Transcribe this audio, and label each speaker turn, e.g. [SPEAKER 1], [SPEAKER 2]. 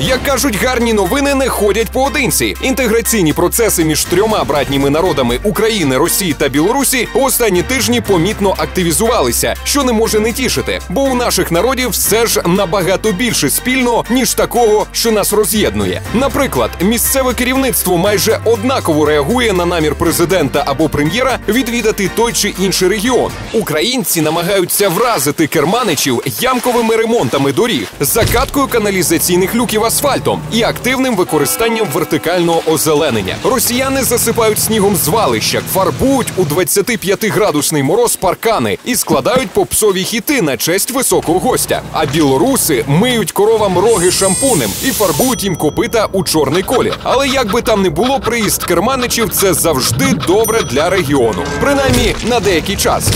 [SPEAKER 1] Як кажуть, гарні новини не ходять поодинці. Інтеграційні процеси між трьома братніми народами України, Росії та Білорусі останні тижні помітно активізувалися, що не може не тішити, бо у наших народів все ж набагато більше спільного, ніж такого, що нас роз'єднує. Наприклад, місцеве керівництво майже однаково реагує на намір президента або прем'єра відвідати той чи інший регіон. Українці намагаються вразити керманичів ямковими ремонтами доріг, закаткою каналізаційних люків асфальтом і активним використанням вертикального озеленення. Росіяни засипають снігом звалища, фарбують у 25-градусний мороз паркани і складають попсові хіти на честь високого гостя. А білоруси миють коровам роги шампунем і фарбують їм копита у чорний колір. Але як би там не було, приїзд керманичів це завжди добре для регіону, принаймні на деякий час.